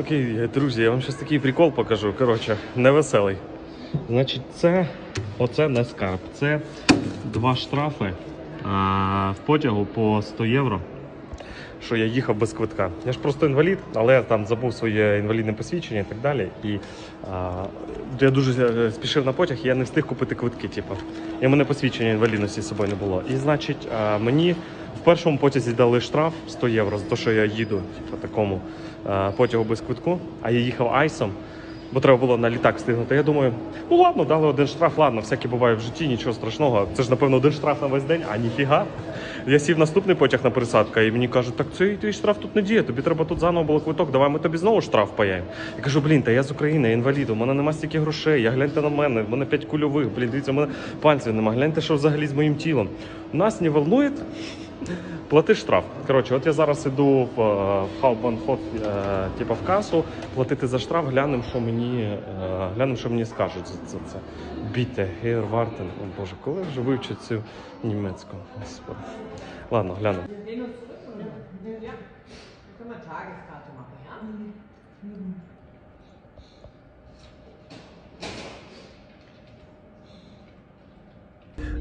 Окей, друзі, я вам зараз такий прикол покажу. Коротше, невеселий. Значить, це оце не скарб. Це два штрафи а, в потягу по 100 євро. Що я їхав без квитка. Я ж просто інвалід, але я там забув своє інвалідне посвідчення і так далі. І а, я дуже е, спішив на потяг, і я не встиг купити квитки. Типу. І в мене посвідчення інвалідності з собою не було. І значить, а, мені в першому потязі дали штраф 100 євро за те, що я їду типу, такому а, потягу без квитку, а я їхав айсом. Бо треба було на літак встигнути. Я думаю, ну ладно, дали один штраф, ладно, всяке буває в житті, нічого страшного. Це ж, напевно, один штраф на весь день, а ніфіга. Я сів наступний потяг на пересадку, і мені кажуть, так цей твій штраф тут не діє, тобі треба тут заново було квиток, давай ми тобі знову штраф паяємо. Я кажу, блін, та я з України, я інвалід, у мене нема стільки грошей, я гляньте на мене, в мене п'ять кульових, блін, дивіться, у мене пальців нема, гляньте, що взагалі з моїм тілом. Нас не волнує, Плати штраф. Коротше, от я зараз іду в, е, в Хаубанхоф, типу в касу, платити за штраф, глянемо, що мені, е, глянемо, що мені скажуть за за це. Біте, гейр, вартен. О Боже, коли вже вивчу цю німецьку? Господи. Ладно, глянемо. Sehen uns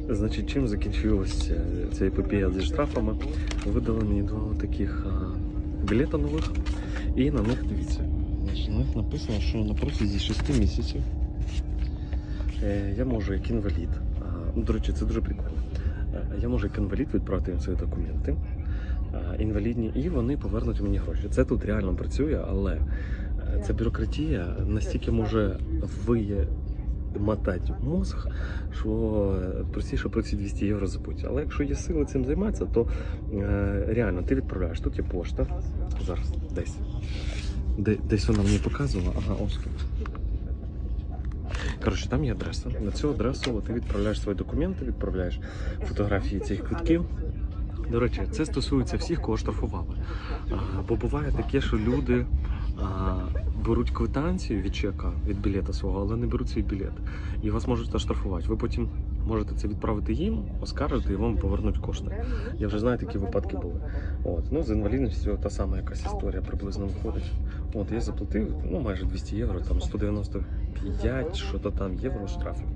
Значить, чим закінчилася ця епопея зі штрафами? Видали мені два таких а, білета нових, і на них дивіться. Значить, на них написано, що на протязі 6 місяців е, я можу як інвалід. а, Ну, до речі, це дуже прикольно. Е, Я можу як інвалід відправити їм свої документи інвалідні, і вони повернуть мені гроші. Це тут реально працює, але е, ця бюрократія настільки може виє мотати мозг, що простіше про ці 200 євро забудь. Але якщо є сили цим займатися, то е, реально ти відправляєш. Тут є пошта. Зараз десь. Де, десь вона мені показувала. Ага, ось. Коротше, там є адреса. На цю адресу ти відправляєш свої документи, відправляєш фотографії цих квитків. До речі, це стосується всіх, кого штрафували. Бо буває таке, що люди беруть квитанцію від чека, від білета свого, але не беруть свій білет. І вас можуть оштрафувати. Ви потім можете це відправити їм, оскаржити і вам повернуть кошти. Я вже знаю, такі випадки були. От. Ну, з інвалідністю та сама якась історія приблизно виходить. От я заплатив ну, майже 200 євро, там 195, що то там євро штрафів.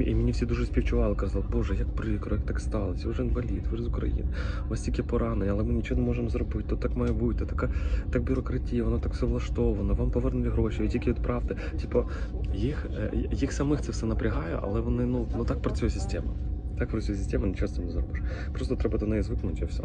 І мені всі дуже співчували, казали, Боже, як прикро, як так сталося, ви ж інвалід, ви ж з України, у вас тільки поранення, але ми нічого не можемо зробити, то так має бути, така так бюрократія, воно так все влаштовано, вам повернуть гроші, ви тільки відправте. Типу, їх, е, їх самих це все напрягає, але вони ну, ну так працює система. Так працює система, нічого з цим не зробиш. Просто треба до неї звикнути і все.